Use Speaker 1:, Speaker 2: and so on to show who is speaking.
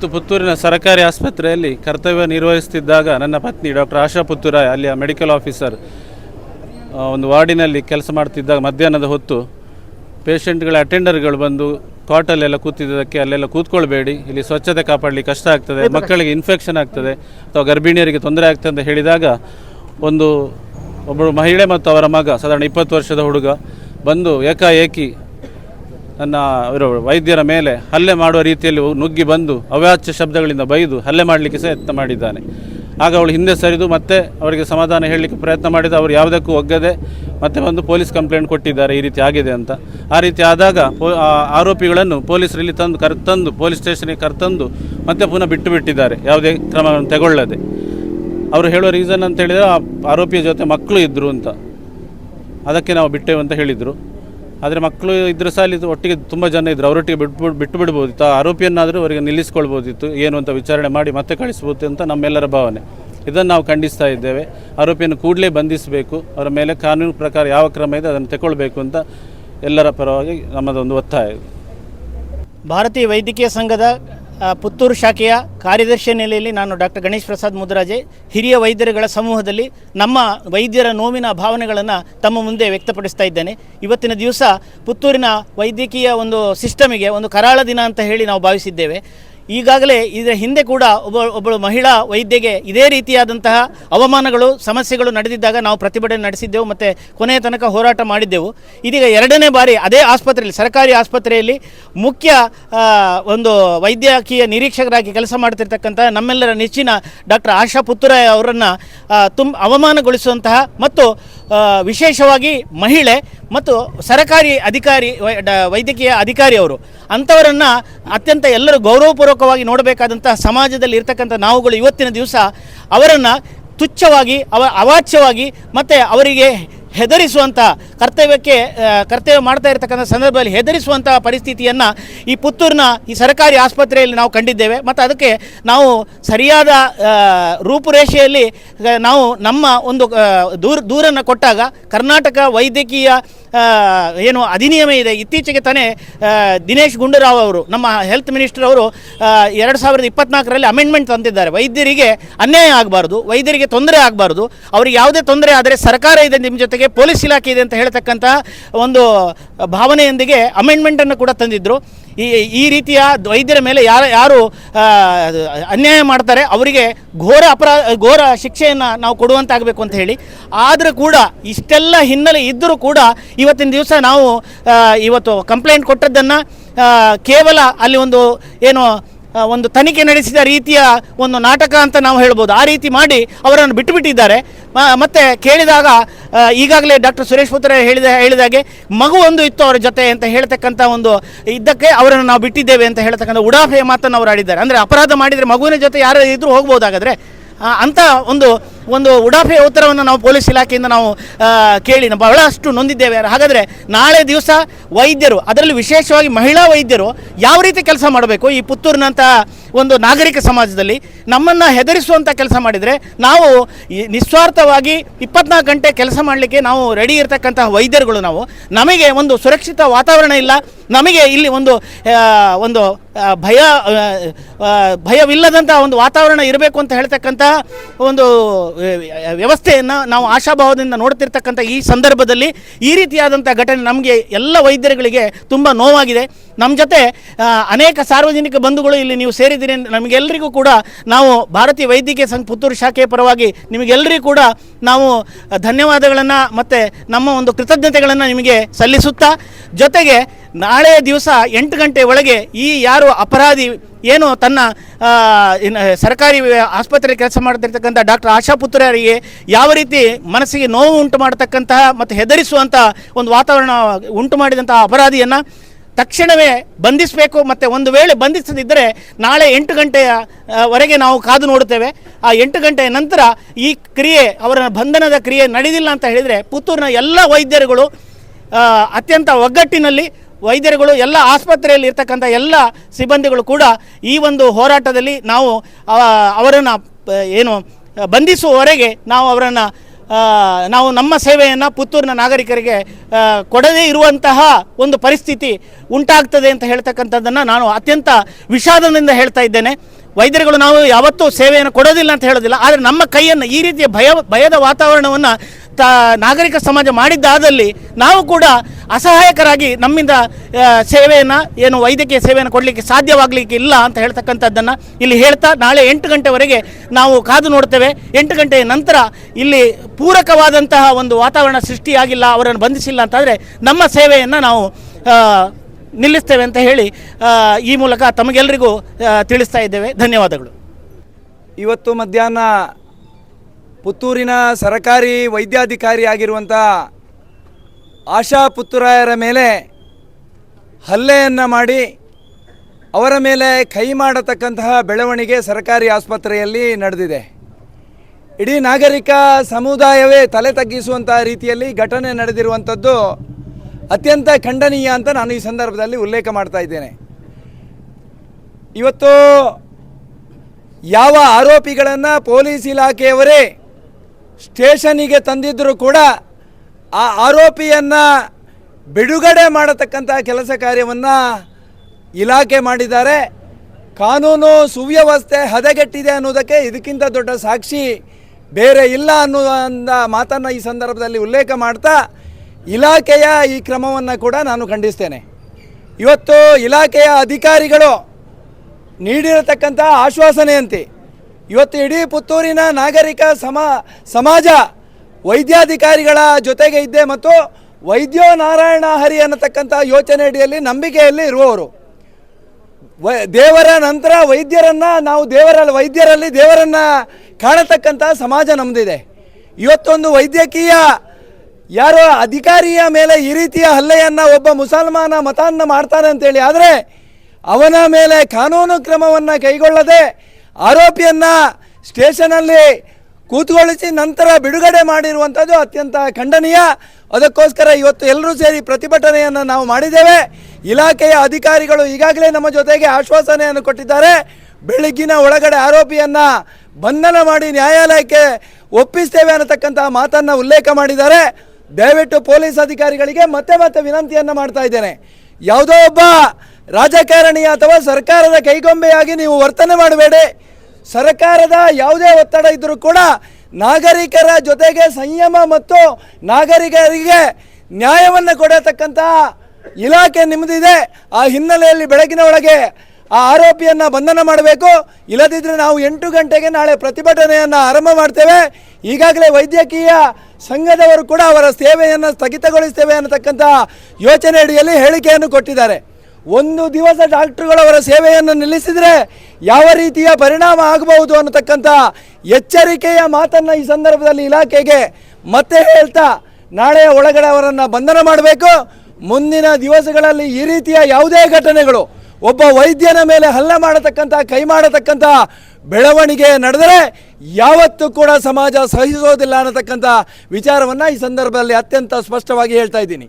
Speaker 1: ಮತ್ತು ಪುತ್ತೂರಿನ ಸರ್ಕಾರಿ ಆಸ್ಪತ್ರೆಯಲ್ಲಿ ಕರ್ತವ್ಯ ನಿರ್ವಹಿಸುತ್ತಿದ್ದಾಗ ನನ್ನ ಪತ್ನಿ ಡಾಕ್ಟರ್ ಆಶಾ ಪುತ್ತೂರಾಯ್ ಅಲ್ಲಿಯ ಮೆಡಿಕಲ್ ಆಫೀಸರ್ ಒಂದು ವಾರ್ಡಿನಲ್ಲಿ ಕೆಲಸ ಮಾಡ್ತಿದ್ದಾಗ ಮಧ್ಯಾಹ್ನದ ಹೊತ್ತು ಪೇಷಂಟ್ಗಳ ಅಟೆಂಡರ್ಗಳು ಬಂದು ಕಾಟಲ್ಲೆಲ್ಲ ಕೂತಿದ್ದಕ್ಕೆ ಅಲ್ಲೆಲ್ಲ ಕೂತ್ಕೊಳ್ಬೇಡಿ ಇಲ್ಲಿ ಸ್ವಚ್ಛತೆ ಕಾಪಾಡಲಿ ಕಷ್ಟ ಆಗ್ತದೆ ಮಕ್ಕಳಿಗೆ ಇನ್ಫೆಕ್ಷನ್ ಆಗ್ತದೆ ಅಥವಾ ಗರ್ಭಿಣಿಯರಿಗೆ ತೊಂದರೆ ಆಗ್ತದೆ ಅಂತ ಹೇಳಿದಾಗ ಒಂದು ಒಬ್ಬಳು ಮಹಿಳೆ ಮತ್ತು ಅವರ ಮಗ ಸಾಧಾರಣ ಇಪ್ಪತ್ತು ವರ್ಷದ ಹುಡುಗ ಬಂದು ಏಕಾಏಕಿ ನನ್ನ ವೈದ್ಯರ ಮೇಲೆ ಹಲ್ಲೆ ಮಾಡುವ ರೀತಿಯಲ್ಲಿ ನುಗ್ಗಿ ಬಂದು ಅವ್ಯಾಚ್ಯ ಶಬ್ದಗಳಿಂದ ಬೈದು ಹಲ್ಲೆ ಮಾಡಲಿಕ್ಕೆ ಸಹ ಯತ್ನ ಮಾಡಿದ್ದಾನೆ. ಆಗ ಅವಳು ಹಿಂದೆ ಸರಿದು ಮತ್ತೆ ಅವರಿಗೆ ಸಮಾಧಾನ ಹೇಳಲಿಕ್ಕೆ ಪ್ರಯತ್ನ ಮಾಡಿದ ಅವರು ಯಾವುದಕ್ಕೂ ಒಗ್ಗದೆ ಮತ್ತೆ ಬಂದು ಪೊಲೀಸ್ ಕಂಪ್ಲೇಂಟ್ ಕೊಟ್ಟಿದ್ದಾರೆ, ಈ ರೀತಿ ಆಗಿದೆ ಅಂತ. ಆ ರೀತಿ ಆದಾಗ ಆರೋಪಿಗಳನ್ನು ಪೊಲೀಸರಲ್ಲಿ ತಂದು ಕರ್ತಂದು, ಪೊಲೀಸ್ ಸ್ಟೇಷನ್ಗೆ ಕರ್ತಂದು ಮತ್ತೆ ಪುನಃ ಬಿಟ್ಟು ಬಿಟ್ಟಿದ್ದಾರೆ ಯಾವುದೇ ಕ್ರಮವನ್ನು ತಗೊಳ್ಳದೆ. ಅವರು ಹೇಳೋ ರೀಸನ್ ಅಂತ ಹೇಳಿದರೆ ಆ ಆರೋಪಿಯ ಜೊತೆ ಮಕ್ಕಳು ಇದ್ದರು ಅಂತ. ಅದಕ್ಕೆ ನಾವು ಬಿಟ್ಟೆವು ಅಂತ ಹೇಳಿದರು. ಆದರೆ ಮಕ್ಕಳು ಇದ್ರೂ ಸಹ ಅಲ್ಲಿ ಒಟ್ಟಿಗೆ ತುಂಬ ಜನ ಇದ್ದರು ಅವರೊಟ್ಟಿಗೆ ಬಿಟ್ಟು ಬಿಟ್ಟು ಬಿಡ್ಬೋದಿತ್ತು. ಆ ಆರೋಪಿಯನ್ನಾದರೂ ಅವರಿಗೆ ನಿಲ್ಲಿಸ್ಕೊಳ್ಬೋದಿತ್ತು. ಏನು ಅಂತ ವಿಚಾರಣೆ ಮಾಡಿ ಮತ್ತೆ ಕಳಿಸ್ಬೋದು ಅಂತ ನಮ್ಮೆಲ್ಲರ ಭಾವನೆ. ಇದನ್ನು ನಾವು ಖಂಡಿಸ್ತಾ ಇದ್ದೇವೆ. ಆರೋಪಿಯನ್ನು ಕೂಡಲೇ ಬಂಧಿಸಬೇಕು. ಅವರ ಮೇಲೆ ಕಾನೂನು ಪ್ರಕಾರ ಯಾವ ಕ್ರಮ ಇದೆ ಅದನ್ನು ತಗೊಳ್ಬೇಕು ಅಂತ ಎಲ್ಲರ ಪರವಾಗಿ ನಮ್ಮದೊಂದು ಒತ್ತಾಯ.
Speaker 2: ಭಾರತೀಯ ವೈದ್ಯಕೀಯ ಸಂಘದ ಪುತ್ತೂರು ಶಾಖೆಯ ಕಾರ್ಯದರ್ಶಿ ನೆಲೆಯಲ್ಲಿ ನಾನು ಡಾಕ್ಟರ್ ಗಣೇಶ್ ಪ್ರಸಾದ್ ಮುದ್ರಾಜೆ, ಹಿರಿಯ ವೈದ್ಯರುಗಳ ಸಮೂಹದಲ್ಲಿ ನಮ್ಮ ವೈದ್ಯರ ನೋವಿನ ಭಾವನೆಗಳನ್ನು ತಮ್ಮ ಮುಂದೆ ವ್ಯಕ್ತಪಡಿಸ್ತಾ ಇದ್ದೇನೆ. ಇವತ್ತಿನ ದಿವಸ ಪುತ್ತೂರಿನ ವೈದ್ಯಕೀಯ ಒಂದು ಸಿಸ್ಟಮಿಗೆ ಒಂದು ಕರಾಳ ದಿನ ಅಂತ ಹೇಳಿ ನಾವು ಭಾವಿಸಿದ್ದೇವೆ. ಈಗಾಗಲೇ ಇದರ ಹಿಂದೆ ಕೂಡ ಒಬ್ಬ, ಒಬ್ಬಳು ಮಹಿಳಾ ವೈದ್ಯೆಗೆ ಇದೇ ರೀತಿಯಾದಂತಹ ಅವಮಾನಗಳು, ಸಮಸ್ಯೆಗಳು ನಡೆದಿದ್ದಾಗ ನಾವು ಪ್ರತಿಭಟನೆ ನಡೆಸಿದ್ದೆವು ಮತ್ತು ಕೊನೆಯ ತನಕ ಹೋರಾಟ ಮಾಡಿದ್ದೆವು. ಇದೀಗ ಎರಡನೇ ಬಾರಿ ಅದೇ ಆಸ್ಪತ್ರೆಯಲ್ಲಿ, ಸರ್ಕಾರಿ ಆಸ್ಪತ್ರೆಯಲ್ಲಿ ಮುಖ್ಯ ಒಂದು ವೈದ್ಯಕೀಯ ನಿರೀಕ್ಷಕರಾಗಿ ಕೆಲಸ ಮಾಡ್ತಿರ್ತಕ್ಕಂಥ ನಮ್ಮೆಲ್ಲರ ನೆಚ್ಚಿನ ಡಾಕ್ಟರ್ ಆಶಾ ಪುತ್ತೂರಾಯ ಅವರನ್ನು ತುಂಬ ಅವಮಾನಗೊಳಿಸುವಂತಹ ಮತ್ತು ವಿಶೇಷವಾಗಿ ಮಹಿಳೆ ಮತ್ತು ಸರಕಾರಿ ಅಧಿಕಾರಿ ವೈದ್ಯಕೀಯ ಅಧಿಕಾರಿ ಅವರು. ಅಂಥವರನ್ನು ಅತ್ಯಂತ ಎಲ್ಲರೂ ಗೌರವಪೂರ್ವಕವಾಗಿ ನೋಡಬೇಕಾದಂಥ ಸಮಾಜದಲ್ಲಿ ಇರ್ತಕ್ಕಂಥ ನಾವುಗಳು ಇವತ್ತಿನ ದಿವಸ ಅವರನ್ನು ತುಚ್ಛವಾಗಿ, ಅವ, ಅವಾಚ್ಯವಾಗಿ ಮತ್ತು ಅವರಿಗೆ ಹೆದರಿಸುವಂಥ ಕರ್ತವ್ಯಕ್ಕೆ ಕರ್ತವ್ಯ ಮಾಡ್ತಾ ಇರತಕ್ಕಂಥ ಸಂದರ್ಭದಲ್ಲಿ ಹೆದರಿಸುವಂಥ ಪರಿಸ್ಥಿತಿಯನ್ನು ಈ ಪುತ್ತೂರಿನ ಈ ಸರ್ಕಾರಿ ಆಸ್ಪತ್ರೆಯಲ್ಲಿ ನಾವು ಕಂಡಿದ್ದೇವೆ. ಮತ್ತು ಅದಕ್ಕೆ ನಾವು ಸರಿಯಾದ ರೂಪುರೇಷೆಯಲ್ಲಿ ನಾವು ನಮ್ಮ ಒಂದು ದೂರ, ದೂರನ್ನು ಕೊಟ್ಟಾಗ ಕರ್ನಾಟಕ ವೈದ್ಯಕೀಯ ಏನು ಅಧಿನಿಯಮ ಇದೆ. ಇತ್ತೀಚೆಗೆ ತಾನೇ ದಿನೇಶ್ ಗುಂಡೂರಾವ್ ಅವರು, ನಮ್ಮ ಹೆಲ್ತ್ ಮಿನಿಸ್ಟರ್ ಅವರು ಎರಡು ಸಾವಿರದ ಇಪ್ಪತ್ನಾಲ್ಕರಲ್ಲಿ ಅಮೆಂಡ್ಮೆಂಟ್ ತಂದಿದ್ದಾರೆ. ವೈದ್ಯರಿಗೆ ಅನ್ಯಾಯ ಆಗಬಾರ್ದು, ವೈದ್ಯರಿಗೆ ತೊಂದರೆ ಆಗಬಾರ್ದು. ಅವರಿಗೆ ಯಾವುದೇ ತೊಂದರೆ ಆದರೆ ಸರ್ಕಾರ ಇದೆ ನಿಮ್ಮ ಜೊತೆಗೆ, ಪೊಲೀಸ್ ಇಲಾಖೆ ಇದೆ ಅಂತ ಹೇಳ್ತಕ್ಕಂಥ ಒಂದು ಭಾವನೆಯೊಂದಿಗೆ ಅಮೆಂಡ್ಮೆಂಟನ್ನು ಕೂಡ ತಂದಿದ್ದರು ಈ ಈ ರೀತಿಯ ವೈದ್ಯರ ಮೇಲೆ ಯಾರು ಯಾರು ಅನ್ಯಾಯ ಮಾಡ್ತಾರೆ, ಅವರಿಗೆ ಘೋರ ಅಪರಾಧ ಘೋರ ಶಿಕ್ಷೆಯನ್ನು ನಾವು ಕೊಡುವಂತಾಗಬೇಕು ಅಂತ ಹೇಳಿ. ಆದರೂ ಕೂಡ, ಇಷ್ಟೆಲ್ಲ ಹಿನ್ನೆಲೆ ಇದ್ದರೂ ಕೂಡ ಇವತ್ತಿನ ದಿವಸ ನಾವು ಇವತ್ತು ಕಂಪ್ಲೇಂಟ್ ಕೊಟ್ಟದ್ದನ್ನು ಕೇವಲ ಅಲ್ಲಿ ಒಂದು ಏನು ಒಂದು ತನಿಖೆ ನಡೆಸಿದ ರೀತಿಯ ಒಂದು ನಾಟಕ ಅಂತ ನಾವು ಹೇಳ್ಬೋದು. ಆ ರೀತಿ ಮಾಡಿ ಅವರನ್ನು ಬಿಟ್ಟುಬಿಟ್ಟಿದ್ದಾರೆ. ಮತ್ತೆ ಕೇಳಿದಾಗ ಈಗಾಗಲೇ ಡಾಕ್ಟರ್ ಸುರೇಶ್ ಪುತ್ರ ಹೇಳಿದ ಹೇಳಿದಾಗೆ ಮಗು ಒಂದು ಇತ್ತು ಅವರ ಜೊತೆ ಅಂತ ಹೇಳ್ತಕ್ಕಂಥ ಒಂದು ಇದ್ದಕ್ಕೆ ಅವರನ್ನು ನಾವು ಬಿಟ್ಟಿದ್ದೇವೆ ಅಂತ ಹೇಳ್ತಕ್ಕಂಥ ಉಡಾಫೆಯ ಮಾತನ್ನು ಅವರು ಆಡಿದ್ದಾರೆ. ಅಂದರೆ ಅಪರಾಧ ಮಾಡಿದರೆ ಮಗುವಿನ ಜೊತೆ ಯಾರು ಇದ್ರೂ ಹೋಗ್ಬೋದಾಗಾದರೆ ಅಂತ ಒಂದು ಒಂದು ಉಡಾಫೆ ಉತ್ತರವನ್ನು ನಾವು ಪೊಲೀಸ್ ಇಲಾಖೆಯಿಂದ ನಾವು ಕೇಳಿ ಬಹಳಷ್ಟು ನೊಂದಿದ್ದೇವೆ. ಹಾಗಾದರೆ ನಾಳೆ ದಿವಸ ವೈದ್ಯರು, ಅದರಲ್ಲಿ ವಿಶೇಷವಾಗಿ ಮಹಿಳಾ ವೈದ್ಯರು ಯಾವ ರೀತಿ ಕೆಲಸ ಮಾಡಬೇಕು? ಈ ಪುತ್ತೂರಿನಂಥ ಒಂದು ನಾಗರಿಕ ಸಮಾಜದಲ್ಲಿ ನಮ್ಮನ್ನು ಹೆದರಿಸುವಂಥ ಕೆಲಸ ಮಾಡಿದರೆ ನಾವು ನಿಸ್ವಾರ್ಥವಾಗಿ ಇಪ್ಪತ್ನಾಲ್ಕು ಗಂಟೆ ಕೆಲಸ ಮಾಡಲಿಕ್ಕೆ ನಾವು ರೆಡಿ ಇರತಕ್ಕಂತಹ ವೈದ್ಯರುಗಳು ನಾವು. ನಮಗೆ ಒಂದು ಸುರಕ್ಷಿತ ವಾತಾವರಣ ಇಲ್ಲ. ನಮಗೆ ಇಲ್ಲಿ ಒಂದು ಒಂದು ಭಯ ಭಯವಿಲ್ಲದಂಥ ಒಂದು ವಾತಾವರಣ ಇರಬೇಕು ಅಂತ ಹೇಳ್ತಕ್ಕಂಥ ಒಂದು ವ್ಯವಸ್ಥೆಯನ್ನು ನಾವು ಆಶಾಭಾವದಿಂದ ನೋಡ್ತಿರ್ತಕ್ಕಂಥ ಈ ಸಂದರ್ಭದಲ್ಲಿ ಈ ರೀತಿಯಾದಂಥ ಘಟನೆ ನಮಗೆ ಎಲ್ಲ ವೈದ್ಯರುಗಳಿಗೆ ತುಂಬ ನೋವಾಗಿದೆ. ನಮ್ಮ ಜೊತೆ ಅನೇಕ ಸಾರ್ವಜನಿಕ ಬಂಧುಗಳು ಇಲ್ಲಿ ನೀವು ಸೇರಿದ್ದೀರಿ ನಮಗೆಲ್ಲರಿಗೂ ಕೂಡ ನಾವು ಭಾರತೀಯ ವೈದ್ಯಕೀಯ ಸಂಘ ಪುತ್ತೂರು ಶಾಖೆಯ ಪರವಾಗಿ ನಿಮಗೆಲ್ಲರಿಗೂ ಕೂಡ ನಾವು ಧನ್ಯವಾದಗಳನ್ನು ಮತ್ತು ನಮ್ಮ ಒಂದು ಕೃತಜ್ಞತೆಗಳನ್ನು ನಿಮಗೆ ಸಲ್ಲಿಸುತ್ತಾ, ಜೊತೆಗೆ ನಾಳೆ ದಿವಸ ಎಂಟು ಗಂಟೆ ಒಳಗೆ ಈ ಯಾರು ಅಪರಾಧಿ ಏನು ತನ್ನ ಸರ್ಕಾರಿ ಆಸ್ಪತ್ರೆ ಕೆಲಸ ಮಾಡ್ತಿರ್ತಕ್ಕಂಥ ಡಾಕ್ಟರ್ ಆಶಾ ಪುತ್ರರಿಗೆ ಯಾವ ರೀತಿ ಮನಸ್ಸಿಗೆ ನೋವು ಉಂಟು ಮಾಡತಕ್ಕಂತಹ ಮತ್ತು ಹೆದರಿಸುವಂಥ ಒಂದು ವಾತಾವರಣ ಉಂಟು ಮಾಡಿದಂತಹ ಅಪರಾಧಿಯನ್ನು ತಕ್ಷಣವೇ ಬಂಧಿಸಬೇಕು ಮತ್ತು ಒಂದು ವೇಳೆ ಬಂಧಿಸದಿದ್ದರೆ ನಾಳೆ ಎಂಟು ಗಂಟೆಯ ವರೆಗೆ ನಾವು ಕಾದು ನೋಡುತ್ತೇವೆ. ಆ ಎಂಟು ಗಂಟೆಯ ನಂತರ ಈ ಕ್ರಿಯೆ, ಅವರ ಬಂಧನದ ಕ್ರಿಯೆ ನಡೆದಿಲ್ಲ ಅಂತ ಹೇಳಿದರೆ ಪುತ್ತೂರಿನ ಎಲ್ಲ ವೈದ್ಯರುಗಳು ಅತ್ಯಂತ ಒಗ್ಗಟ್ಟಿನಲ್ಲಿ ವೈದ್ಯರುಗಳು ಎಲ್ಲ ಆಸ್ಪತ್ರೆಯಲ್ಲಿ ಇರ್ತಕ್ಕಂಥ ಎಲ್ಲ ಸಿಬ್ಬಂದಿಗಳು ಕೂಡ ಈ ಒಂದು ಹೋರಾಟದಲ್ಲಿ ನಾವು ಅವರನ್ನು ಏನು, ಬಂಧಿಸುವವರೆಗೆ ನಾವು ಅವರನ್ನು ನಾವು ನಮ್ಮ ಸೇವೆಯನ್ನು ಪುತ್ತೂರಿನ ನಾಗರಿಕರಿಗೆ ಕೊಡದೇ ಇರುವಂತಹ ಒಂದು ಪರಿಸ್ಥಿತಿ ಉಂಟಾಗ್ತದೆ ಅಂತ ಹೇಳ್ತಕ್ಕಂಥದ್ದನ್ನು ನಾನು ಅತ್ಯಂತ ವಿಷಾದದಿಂದ ಹೇಳ್ತಾ ಇದ್ದೇನೆ. ವೈದ್ಯರುಗಳು ನಾವು ಯಾವತ್ತೂ ಸೇವೆಯನ್ನು ಕೊಡೋದಿಲ್ಲ ಅಂತ ಹೇಳೋದಿಲ್ಲ. ಆದರೆ ನಮ್ಮ ಕೈಯನ್ನು ಈ ರೀತಿಯ ಭಯ, ಭಯದ ವಾತಾವರಣವನ್ನು ತ, ನಾಗರಿಕ ಸಮಾಜ ಮಾಡಿದ್ದಾದಲ್ಲಿ ನಾವು ಕೂಡ ಅಸಹಾಯಕರಾಗಿ ನಮ್ಮಿಂದ ಸೇವೆಯನ್ನು, ಏನು ವೈದ್ಯಕೀಯ ಸೇವೆಯನ್ನು ಕೊಡಲಿಕ್ಕೆ ಸಾಧ್ಯವಾಗಲಿಕ್ಕೆ ಇಲ್ಲ ಅಂತ ಹೇಳ್ತಕ್ಕಂಥದ್ದನ್ನು ಇಲ್ಲಿ ಹೇಳ್ತಾ ನಾಳೆ ಎಂಟು ಗಂಟೆವರೆಗೆ ನಾವು ಕಾದು ನೋಡ್ತೇವೆ. ಎಂಟು ಗಂಟೆಯ ನಂತರ ಇಲ್ಲಿ ಪೂರಕವಾದಂತಹ ಒಂದು ವಾತಾವರಣ ಸೃಷ್ಟಿಯಾಗಿಲ್ಲ, ಅವರನ್ನು ಬಂಧಿಸಿಲ್ಲ ಅಂತಾದರೆ ನಮ್ಮ ಸೇವೆಯನ್ನು ನಾವು ನಿಲ್ಲಿಸ್ತೇವೆ ಅಂತ ಹೇಳಿ ಈ ಮೂಲಕ ತಮಗೆಲ್ಲರಿಗೂ ತಿಳಿಸ್ತಾ ಇದ್ದೇವೆ. ಧನ್ಯವಾದಗಳು.
Speaker 3: ಇವತ್ತು ಮಧ್ಯಾಹ್ನ ಪುತ್ತೂರಿನ ಸರಕಾರಿ ವೈದ್ಯಾಧಿಕಾರಿ ಆಗಿರುವಂಥ ಆಶಾ ಪುತ್ತೂರಾಯರ ಮೇಲೆ ಹಲ್ಲೆಯನ್ನು ಮಾಡಿ ಅವರ ಮೇಲೆ ಕೈ ಮಾಡತಕ್ಕಂತಹ ಬೆಳವಣಿಗೆ ಸರ್ಕಾರಿ ಆಸ್ಪತ್ರೆಯಲ್ಲಿ ನಡೆದಿದೆ. ಇಡೀ ನಾಗರಿಕ ಸಮುದಾಯವೇ ತಲೆ ತಗ್ಗಿಸುವಂತಹ ರೀತಿಯಲ್ಲಿ ಘಟನೆ ನಡೆದಿರುವಂಥದ್ದು ಅತ್ಯಂತ ಖಂಡನೀಯ ಅಂತ ನಾನು ಈ ಸಂದರ್ಭದಲ್ಲಿ ಉಲ್ಲೇಖ ಮಾಡ್ತಾ ಇದ್ದೇನೆ. ಇವತ್ತು ಯಾವ ಆರೋಪಿಗಳನ್ನು ಪೊಲೀಸ್ ಇಲಾಖೆಯವರೇ ಸ್ಟೇಷನಿಗೆ ತಂದಿದ್ದರೂ ಕೂಡ ಆ ಆರೋಪಿಯನ್ನು ಬಿಡುಗಡೆ ಮಾಡತಕ್ಕಂಥ ಕೆಲಸ ಕಾರ್ಯವನ್ನು ಇಲಾಖೆ ಮಾಡಿದ್ದಾರೆ. ಕಾನೂನು ಸುವ್ಯವಸ್ಥೆ ಹದಗೆಟ್ಟಿದೆ ಅನ್ನೋದಕ್ಕೆ ಇದಕ್ಕಿಂತ ದೊಡ್ಡ ಸಾಕ್ಷಿ ಬೇರೆ ಇಲ್ಲ ಅನ್ನುವಂಥ ಮಾತನ್ನು ಈ ಸಂದರ್ಭದಲ್ಲಿ ಉಲ್ಲೇಖ ಮಾಡ್ತಾ ಇಲಾಖೆಯ ಈ ಕ್ರಮವನ್ನು ಕೂಡ ನಾನು ಖಂಡಿಸ್ತೇನೆ. ಇವತ್ತು ಇಲಾಖೆಯ ಅಧಿಕಾರಿಗಳು ನೀಡಿರತಕ್ಕಂಥ ಆಶ್ವಾಸನೆಯಂತೆ ಇವತ್ತು ಇಡೀ ಪುತ್ತೂರಿನ ನಾಗರಿಕ ಸಮ, ಸಮಾಜ ವೈದ್ಯಾಧಿಕಾರಿಗಳ ಜೊತೆಗೆ ಇದ್ದೆ ಮತ್ತು ವೈದ್ಯೋ ನಾರಾಯಣ ಹರಿ ಅನ್ನತಕ್ಕಂಥ ಯೋಚನೆ ಅಡಿಯಲ್ಲಿ ನಂಬಿಕೆಯಲ್ಲಿ ಇರುವವರು. ವೈ, ದೇವರ ನಂತರ ವೈದ್ಯರನ್ನ, ನಾವು ದೇವರಲ್ಲಿ ವೈದ್ಯರಲ್ಲಿ ದೇವರನ್ನ ಕಾಣತಕ್ಕಂಥ ಸಮಾಜ ನಮ್ಮದಿದೆ ಇವತ್ತೊಂದು ವೈದ್ಯಕೀಯ, ಯಾರೋ ಅಧಿಕಾರಿಯ ಮೇಲೆ ಈ ರೀತಿಯ ಹಲ್ಲೆಯನ್ನು ಒಬ್ಬ ಮುಸಲ್ಮಾನ ಮತಾನ್ನ ಮಾಡ್ತಾನೆ ಅಂತೇಳಿ ಆದರೆ, ಅವನ ಮೇಲೆ ಕಾನೂನು ಕ್ರಮವನ್ನು ಕೈಗೊಳ್ಳದೆ ಆರೋಪಿಯನ್ನು ಸ್ಟೇಷನಲ್ಲಿ ಕೂತ್ಕೊಳ್ಳಿಸಿ ನಂತರ ಬಿಡುಗಡೆ ಮಾಡಿರುವಂಥದ್ದು ಅತ್ಯಂತ ಖಂಡನೀಯ. ಅದಕ್ಕೋಸ್ಕರ ಇವತ್ತು ಎಲ್ಲರೂ ಸೇರಿ ಪ್ರತಿಭಟನೆಯನ್ನು ನಾವು ಮಾಡಿದ್ದೇವೆ. ಇಲಾಖೆಯ ಅಧಿಕಾರಿಗಳು ಈಗಾಗಲೇ ನಮ್ಮ ಜೊತೆಗೆ ಆಶ್ವಾಸನೆಯನ್ನು ಕೊಟ್ಟಿದ್ದಾರೆ. ಬೆಳಗ್ಗಿನ ಒಳಗಡೆ ಆರೋಪಿಯನ್ನು ಬಂಧನ ಮಾಡಿ ನ್ಯಾಯಾಲಯಕ್ಕೆ ಒಪ್ಪಿಸ್ತೇವೆ ಅನ್ನತಕ್ಕಂಥ ಮಾತನ್ನು ಉಲ್ಲೇಖ ಮಾಡಿದ್ದಾರೆ. ದಯವಿಟ್ಟು ಪೊಲೀಸ್ ಅಧಿಕಾರಿಗಳಿಗೆ ಮತ್ತೆ ಮತ್ತೆ ವಿನಂತಿಯನ್ನು ಮಾಡ್ತಾ ಇದ್ದೇನೆ. ಯಾವುದೋ ಒಬ್ಬ ರಾಜಕಾರಣಿ ಅಥವಾ ಸರ್ಕಾರದ ಕೈಗೊಂಬೆಯಾಗಿ ನೀವು ವರ್ತನೆ ಮಾಡಬೇಡಿ. ಸರ್ಕಾರದ ಯಾವುದೇ ಒತ್ತಡ ಇದ್ದರೂ ಕೂಡ ನಾಗರಿಕರ ಜೊತೆಗೆ ಸಂಯಮ ಮತ್ತು ನಾಗರಿಕರಿಗೆ ನ್ಯಾಯವನ್ನು ಕೊಡತಕ್ಕಂತಹ ಇಲಾಖೆ ನಿಮ್ಮದಿದೆ ಆ ಹಿನ್ನೆಲೆಯಲ್ಲಿ ಬೆಳಗಿನ ಒಳಗೆ ಆ ಆರೋಪಿಯನ್ನು ಬಂಧನ ಮಾಡಬೇಕು. ಇಲ್ಲದಿದ್ದರೆ ನಾವು ಎಂಟು ಗಂಟೆಗೆ ನಾಳೆ ಪ್ರತಿಭಟನೆಯನ್ನು ಆರಂಭ ಮಾಡ್ತೇವೆ. ಈಗಾಗಲೇ ವೈದ್ಯಕೀಯ ಸಂಘದವರು ಕೂಡ ಅವರ ಸೇವೆಯನ್ನು ಸ್ಥಗಿತಗೊಳಿಸ್ತೇವೆ ಅನ್ನತಕ್ಕಂತಹ ಯೋಚನೆ ಅಡಿಯಲ್ಲಿ ಹೇಳಿಕೆಯನ್ನು ಕೊಟ್ಟಿದ್ದಾರೆ. ಒಂದು ದಿವಸ ಡಾಕ್ಟ್ರುಗಳು ಅವರ ಸೇವೆಯನ್ನು ನಿಲ್ಲಿಸಿದರೆ ಯಾವ ರೀತಿಯ ಪರಿಣಾಮ ಆಗಬಹುದು ಅನ್ನತಕ್ಕಂಥ ಎಚ್ಚರಿಕೆಯ ಮಾತನ್ನು ಈ ಸಂದರ್ಭದಲ್ಲಿ ಇಲಾಖೆಗೆ ಮತ್ತೆ ಹೇಳ್ತಾ ನಾಳೆಯ ಒಳಗಡೆ ಅವರನ್ನು ಬಂಧನ ಮಾಡಬೇಕು. ಮುಂದಿನ ದಿವಸಗಳಲ್ಲಿ ಈ ರೀತಿಯ ಯಾವುದೇ ಘಟನೆಗಳು ಒಬ್ಬ ವೈದ್ಯನ ಮೇಲೆ ಹಲ್ಲೆ ಮಾಡತಕ್ಕಂಥ, ಕೈ ಮಾಡತಕ್ಕಂಥ ಬೆಳವಣಿಗೆ ನಡೆದರೆ ಯಾವತ್ತೂ ಕೂಡ ಸಮಾಜ ಸಹಿಸೋದಿಲ್ಲ ಅನ್ನತಕ್ಕಂಥ ವಿಚಾರವನ್ನು ಈ ಸಂದರ್ಭದಲ್ಲಿ ಅತ್ಯಂತ ಸ್ಪಷ್ಟವಾಗಿ ಹೇಳ್ತಾ ಇದ್ದೀನಿ.